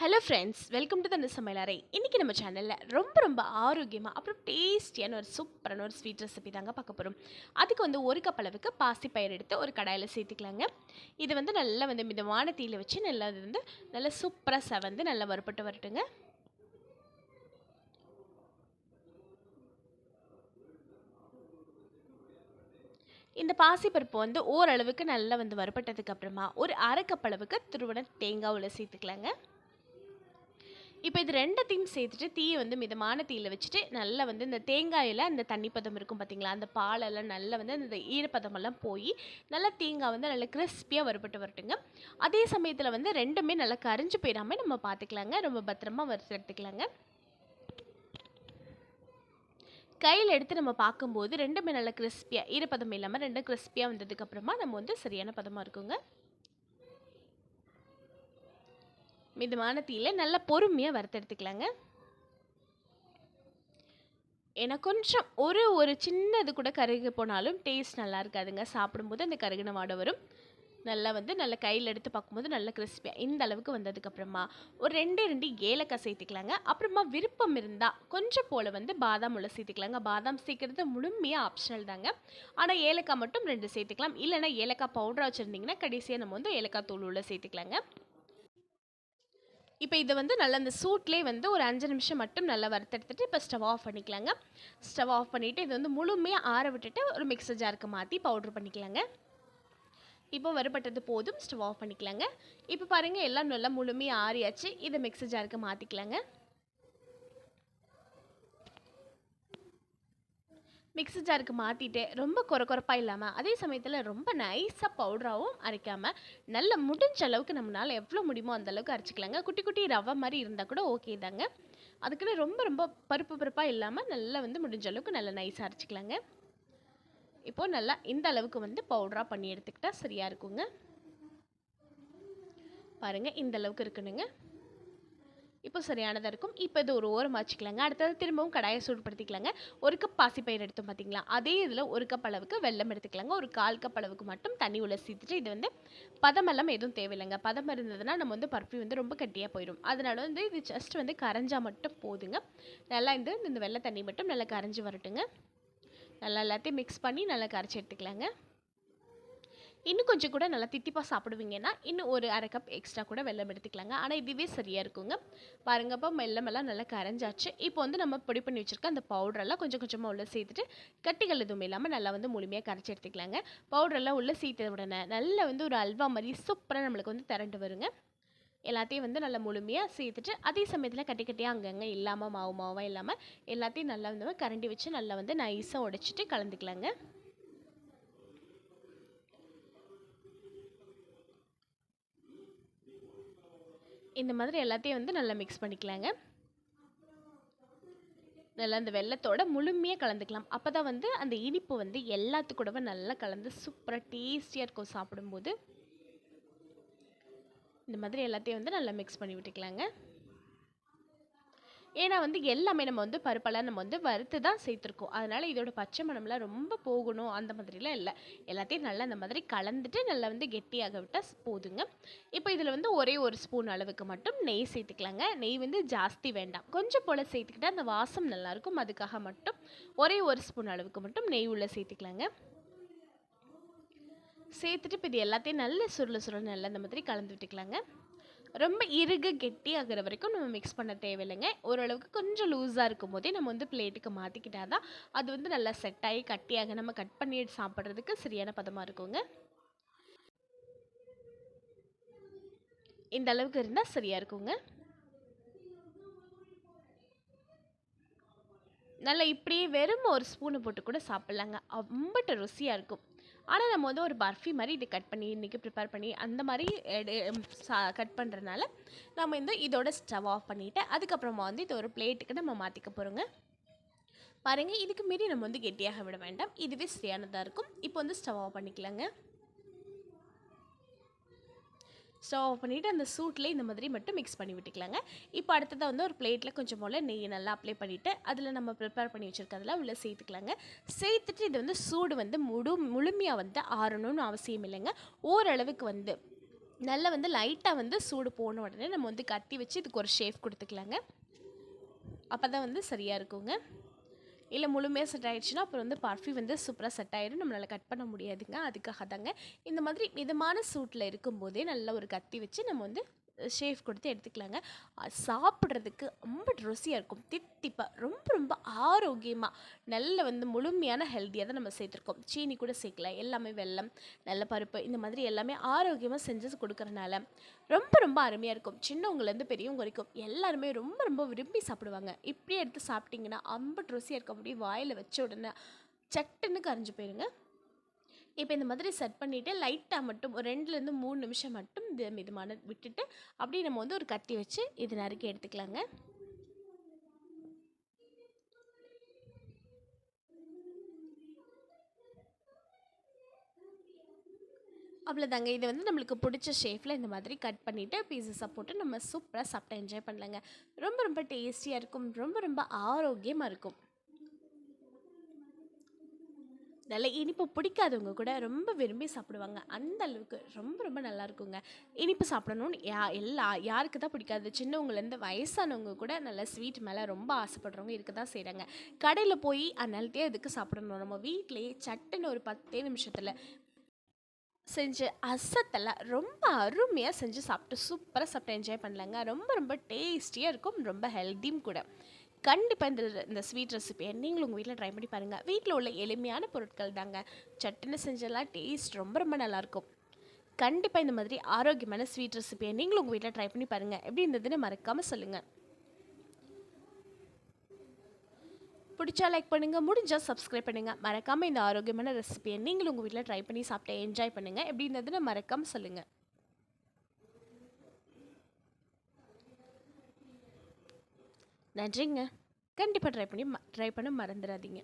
Hello friends welcome to தந்த சமையலறை இன்றைக்கி நம்ம சேனலில் ரொம்ப ரொம்ப ஆரோக்கியமாக அப்புறம் டேஸ்டியான ஒரு சூப்பரான ஒரு ஸ்வீட் ரெசிபி தாங்க பார்க்க போகிறோம் அதுக்கு வந்து ஒரு கப் அளவுக்கு பாசிப்பயிர் எடுத்து ஒரு கடாயில் சேர்த்துக்கலாங்க. இது வந்து நல்லா வந்து மிதமான தீயில் வச்சு நல்லா இது வந்து நல்லா சூப்பராக செவந்து நல்லா வறுப்பட்டு வரட்டுங்க. இந்த பாசிப்பருப்பு வந்து ஓரளவுக்கு நல்லா வந்து வறுப்பட்டதுக்கு அப்புறமா ஒரு அரை கப் அளவுக்கு துருவன தேங்காய் உள்ள சேர்த்துக்கலாங்க. இப்போ இது ரெண்டத்தையும் சேர்த்துட்டு தீயை வந்து மிதமான தீயில் வச்சுட்டு நல்லா வந்து இந்த தேங்காயில் அந்த தண்ணி பதம் இருக்கும் பார்த்தீங்களா அந்த பாலெல்லாம் நல்லா வந்து அந்த ஈரப்பதமெல்லாம் போய் நல்லா தேங்காய் வந்து நல்லா கிறிஸ்பியாக வறுபட்டு வரட்டுங்க. அதே சமயத்தில் வந்து ரெண்டுமே நல்லா கரிஞ்சு போயிடாமல் நம்ம பார்த்துக்கலாங்க ரொம்ப பத்திரமா வறுத்து எடுத்துக்கலாங்க. கையில் எடுத்து நம்ம பார்க்கும்போது ரெண்டுமே நல்லா கிறிஸ்பியாக ஈரப்பதம் இல்லாமல் ரெண்டும் கிறிஸ்பியாக வந்ததுக்கப்புறமா நம்ம வந்து சரியான பதமாக இருக்குங்க. மிதமான தீயில் நல்லா பொறுமையாக வறுத்தெடுத்துக்கலாங்க. ஏன்னா கொஞ்சம் ஒரு ஒரு சின்னது கூட கருகி போனாலும் டேஸ்ட் நல்லா இருக்காதுங்க. சாப்பிடும்போது அந்த கருகின வாடை வரும். நல்லா வந்து நல்லா கையில் எடுத்து பார்க்கும்போது நல்லா கிறிஸ்பியாக இந்த அளவுக்கு வந்ததுக்கப்புறமா ஒரு ரெண்டே ரெண்டு ஏலக்காய் சேர்த்துக்கலாங்க. அப்புறமா விருப்பம் இருந்தால் கொஞ்சம் போல் வந்து பாதாம் உள்ள சேர்த்துக்கலாங்க. பாதாம் சேர்க்குறது முழுமையாக ஆப்ஷனல் தாங்க. ஆனால் ஏலக்காய் மட்டும் ரெண்டு சேர்த்துக்கலாம். இல்லைனா ஏலக்காய் பவுடராக வச்சுருந்தீங்கன்னா கடைசியாக நம்ம வந்து ஏலக்காய் தூள் உள்ள சேர்த்துக்கலாங்க. இப்போ இதை வந்து நல்லா அந்த சூட்லேயே வந்து ஒரு அஞ்சு நிமிஷம் மட்டும் நல்லா வறுத்தெடுத்துட்டு இப்போ ஸ்டவ் ஆஃப் பண்ணிக்கலாங்க. ஸ்டவ் ஆஃப் பண்ணிவிட்டு இது வந்து முழுமையாக ஆற விட்டுட்டு ஒரு மிக்சர் ஜாருக்கு மாற்றி பவுட்ரு பண்ணிக்கலாங்க. இப்போ வறுபட்டது போதும் ஸ்டவ் ஆஃப் பண்ணிக்கலாங்க. இப்போ பாருங்கள் எல்லாம் நல்லா முழுமையாக ஆறியாச்சு. இதை மிக்சர் ஜாருக்கு மாற்றிக்கலாங்க மிக்ஸி ஜாருக்கு மாற்றிட்டு ரொம்ப குறை குறைப்பாக இல்லாமல் அதே சமயத்தில் ரொம்ப நைஸாக பவுடராகவும் அரைக்காமல் நல்ல முடிஞ்ச அளவுக்கு நம்மளால் எவ்வளோ முடியுமோ அந்தளவுக்கு அரைச்சிக்கலாங்க. குட்டி குட்டி ரவை மாதிரி இருந்தால் கூட ஓகே தாங்க. அதுக்குன்னு ரொம்ப ரொம்ப பருப்பு பருப்பாக இல்லாமல் நல்லா வந்து முடிஞ்ச அளவுக்கு நல்லா நைஸாக அரைச்சிக்கலாங்க. இப்போது நல்லா இந்த அளவுக்கு வந்து பவுடராக பண்ணி எடுத்துக்கிட்டால் சரியாக இருக்குங்க. பாருங்கள் இந்த அளவுக்கு இருக்கணுங்க. இப்போ சரியானதாக இருக்கும். இப்போ இது ஒரு ஓரம் வச்சுக்கலாங்க. அடுத்தது திரும்பவும் கடாயை சூடுபடுத்திக்கலாங்க. ஒரு கப் பாசிப்பயிர் எடுத்தோம் பார்த்தீங்களா அதே இதில் ஒரு கப் அளவுக்கு வெள்ளம் எடுத்துக்கலாங்க. ஒரு கால் கப் அளவுக்கு மட்டும் தண்ணி உள்ள சீத்துட்டு இது வந்து பதமெல்லாம் எதுவும் தேவையில்லைங்க. பதம் இருந்ததுன்னா நம்ம வந்து பருப்பி வந்து ரொம்ப கட்டியாக போயிடும். அதனால வந்து இது ஜஸ்ட் வந்து கரைஞ்சால் மட்டும் போதுங்க. நல்லா இந்த இந்த வெள்ளை தண்ணி மட்டும் நல்லா கரைஞ்சி வரட்டுங்க. நல்லா எல்லாத்தையும் மிக்ஸ் பண்ணி நல்லா கரைச்சி எடுத்துக்கலாங்க. இன்னும் கொஞ்சம் கூட நல்லா தித்திப்பாக சாப்பிடுவீங்கன்னா இன்னும் ஒரு அரை கப் எக்ஸ்ட்ரா கூட வெள்ளம் எடுத்துக்கலாங்க. ஆனால் இதுவே சரியாக இருக்குங்க. பாருங்க அப்போ வெள்ளமெல்லாம் நல்லா கரைஞ்சாச்சு. இப்போ வந்து நம்ம பொடி பண்ணி வச்சுருக்க அந்த பவுடரெல்லாம் கொஞ்சம் கொஞ்சமாக உள்ளே சேர்த்துட்டு கட்டிகள் எதுவும் இல்லாமல் நல்லா வந்து முழுமையாக கரைச்சி எடுத்துக்கலாங்க. பவுடரெல்லாம் உள்ளே சேர்த்த உடனே நல்லா வந்து ஒரு அல்வா மாதிரி சூப்பராக நம்மளுக்கு வந்து திரண்டு வருங்க. எல்லாத்தையும் வந்து நல்லா முழுமையாக சேர்த்துட்டு அதே சமயத்தில் கட்டி கட்டியாக அங்கங்கே இல்லாமல் மாவு மாவாக இல்லாமல் எல்லாத்தையும் நல்லா வந்து கரண்டி வச்சு நல்லா வந்து நைஸாக உடைச்சிட்டு கலந்துக்கலாங்க. இந்த மாதிரி எல்லாத்தையும் வந்து நல்லா மிக்ஸ் பண்ணிக்கலாங்க. நல்லா அந்த வெள்ளத்தோட முழுமையாக கலந்துக்கலாம். அப்போ தான் வந்து அந்த இனிப்பு வந்து எல்லாத்துக்கூடவே நல்லா கலந்து சூப்பராக டேஸ்டியாக இருக்கும் சாப்பிடும்போது. இந்த மாதிரி எல்லாத்தையும் வந்து நல்லா மிக்ஸ் பண்ணி விட்டுக்கலாங்க. ஏன்னா வந்து எல்லாமே நம்ம வந்து பருப்பெல்லாம் நம்ம வந்து வறுத்து தான் சேர்த்துருக்கோம். அதனால் இதோட பச்சை மணம்லாம் ரொம்ப போகணும். அந்த மாதிரிலாம் இல்லை. எல்லாத்தையும் நல்லா அந்த மாதிரி கலந்துட்டு நல்லா வந்து கெட்டியாக விட்டால் போதுங்க. இப்போ இதில் வந்து ஒரே ஒரு ஸ்பூன் அளவுக்கு மட்டும் நெய் சேர்த்துக்கலாங்க. நெய் வந்து ஜாஸ்தி வேண்டாம். கொஞ்சம் போல் சேர்த்துக்கிட்டால் அந்த வாசம் நல்லாயிருக்கும். அதுக்காக மட்டும் ஒரே ஒரு ஸ்பூன் அளவுக்கு மட்டும் நெய் உள்ளே சேர்த்துக்கலாங்க. சேர்த்துட்டு இப்போ இது எல்லாத்தையும் நல்ல சுருள சுருள் நல்லா இந்த மாதிரி கலந்து விட்டுக்கலாங்க. ரொம்ப இறுக கெட்டி ஆகிற வரைக்கும் நம்ம மிக்ஸ் பண்ண தேவையில்லைங்க. ஓரளவுக்கு கொஞ்சம் லூஸாக இருக்கும் போதே நம்ம வந்து பிளேட்டுக்கு மாற்றிக்கிட்டா தான் அது வந்து நல்லா செட் ஆகி கட்டியாக நம்ம கட் பண்ணி சாப்பிட்றதுக்கு சரியான பதமாக இருக்குங்க. இந்த அளவுக்கு இருந்தால் சரியாக இருக்குங்க. நல்லா இப்படியே வெறும் ஒரு ஸ்பூனை போட்டு கூட சாப்பிட்லாங்க. அம்பட்டு ருசியாக இருக்கும். ஆனால் நம்ம வந்து ஒரு பர்ஃபி மாதிரி இது கட் பண்ணி இன்றைக்கி ப்ரிப்பேர் பண்ணி அந்த மாதிரி சா கட் பண்ணுறதுனால நம்ம இந்த இதோட ஸ்டவ் ஆஃப் பண்ணிவிட்டு அதுக்கப்புறமா வந்து இது ஒரு பிளேட்டுக்கு நம்ம மாற்றிக்க போகிறோங்க பாருங்கள் இதுக்கு மீறி நம்ம வந்து கெட்டியாக விட வேண்டாம். இதுவே சரியானதாக இருக்கும். இப்போ வந்து ஸ்டவ் ஆஃப் பண்ணிக்கலாங்க. ஸ்டவ் ஆஃப் பண்ணிவிட்டு அந்த சூட்லேயே இந்த மாதிரி மட்டும் மிக்ஸ் பண்ணி விட்டுக்கலாங்க. இப்போ அடுத்ததாக வந்து ஒரு பிளேட்டில் கொஞ்சம் போல் நெய் நல்லா அப்ளை பண்ணிவிட்டு அதில் நம்ம ப்ரிப்பேர் பண்ணி வச்சுருக்கிறதுல உள்ளே சேர்த்துக்கலாங்க. சேர்த்துட்டு இது வந்து சூடு வந்து முழு முழுமையாக வந்து ஆறணும்னு அவசியம் இல்லைங்க. ஓரளவுக்கு வந்து நல்லா வந்து லைட்டாக வந்து சூடு போன உடனே நம்ம வந்து கத்தி வச்சு இதுக்கு ஒரு ஷேஃப் கொடுத்துக்கலாங்க. அப்போ தான் வந்து சரியாக இருக்குங்க. இல்லை முழுமையாக செட் ஆகிடுச்சுன்னா அப்புறம் வந்து பர்ஃப்யூம் வந்து சூப்பராக செட் ஆகிடும் நம்மளால் கட் பண்ண முடியாதுங்க. அதுக்காக தாங்க இந்த மாதிரி மிதமான சூட்டில் இருக்கும்போதே நல்லா ஒரு கத்தி வச்சு நம்ம வந்து ஷேஃப் கொடுத்து எடுத்துக்கலாங்க. அது சாப்பிட்றதுக்கு ரொம்ப ருசியாக இருக்கும். தித்திப்பாக ரொம்ப ரொம்ப ஆரோக்கியமாக நல்ல வந்து முழுமையான ஹெல்த்தியாக தான் நம்ம சேர்த்துருக்கோம். சீனி கூட சேர்க்கல எல்லாமே வெல்லம் நல்ல பருப்பு இந்த மாதிரி எல்லாமே ஆரோக்கியமாக செஞ்சு கொடுக்குறனால ரொம்ப ரொம்ப அருமையாக இருக்கும். சின்னவங்கலேருந்து பெரியவங்க வரைக்கும் எல்லாருமே ரொம்ப ரொம்ப விரும்பி சாப்பிடுவாங்க. இப்படியே எடுத்து சாப்பிட்டிங்கன்னா ரொம்ப ருசியாக இருக்க முடியும். வாயில் வச்ச உடனே சட்டுன்னு கரைஞ்சு போயிருங்க. இப்போ இந்த மாதிரி செட் பண்ணிவிட்டு லைட்டாக மட்டும் ஒரு ரெண்டுலேருந்து மூணு நிமிஷம் மட்டும் இது மிதமான விட்டுட்டு அப்படியே நம்ம வந்து ஒரு கத்தி வச்சு இது நறுக்கி எடுத்துக்கலாங்க. அவ்வளோதாங்க இது வந்து நம்மளுக்கு பிடிச்ச ஷேஃபில் இந்த மாதிரி கட் பண்ணிவிட்டு பீஸஸாக போட்டு நம்ம சூப்பராக சாப்பிட்டு என்ஜாய் பண்ணலாங்க. ரொம்ப ரொம்ப டேஸ்டியாக இருக்கும். ரொம்ப ரொம்ப ஆரோக்கியமாக இருக்கும். நல்ல இனிப்பு பிடிக்காதவங்க கூட ரொம்ப விரும்பி சாப்பிடுவாங்க. அந்த அளவுக்கு ரொம்ப ரொம்ப நல்லா இருக்குங்க. இனிப்பு சாப்பிடணும்னு யா எல்லா யாருக்கு தான் பிடிக்காது. சின்னவங்கலேருந்து வயசானவங்க கூட நல்ல ஸ்வீட் மேலே ரொம்ப ஆசைப்படுறவங்க இருக்க தான் செய்கிறாங்க கடையில் போய் அந்நேரத்தையே இதுக்கு சாப்பிடணும்? நம்ம வீட்டிலேயே சட்டுன்னு ஒரு பத்தே நிமிஷத்தில் செஞ்சு அசத்தெல்லாம் ரொம்ப அருமையாக செஞ்சு சாப்பிட்டு சூப்பராக சாப்பிட்டு என்ஜாய் பண்ணலாங்க. ரொம்ப ரொம்ப டேஸ்டியாக இருக்கும். ரொம்ப ஹெல்த்தியும் கூட. கண்டிப்பாக இந்த இந்த ஸ்வீட் ரெசிபியை நீங்களும் உங்கள் வீட்டில் ட்ரை பண்ணி பாருங்கள் வீட்டில் உள்ள எளிமையான பொருட்கள் தாங்க. சட்டுன்னு செஞ்செல்லாம் டேஸ்ட் ரொம்ப ரொம்ப நல்லாயிருக்கும் கண்டிப்பாக இந்த மாதிரி ஆரோக்கியமான ஸ்வீட் ரெசிபியை நீங்களும் உங்கள் வீட்டில் ட்ரை பண்ணி பாருங்கள் எப்படி இருந்ததுன்னு மறக்காமல் சொல்லுங்கள் பிடிச்சா லைக் பண்ணுங்கள் முடிஞ்சால் சப்ஸ்கிரைப் பண்ணுங்கள் மறக்காமல் இந்த ஆரோக்கியமான ரெசிபியை நீங்களும் உங்கள் வீட்டில் ட்ரை பண்ணி சாப்பிட்டு என்ஜாய் பண்ணுங்கள் எப்படி இருந்ததுன்னு மறக்காமல் சொல்லுங்கள் நன்றிங்க. கண்டிப்பாக ட்ரை பண்ணி ட்ரை பண்ண மறந்துடாதீங்க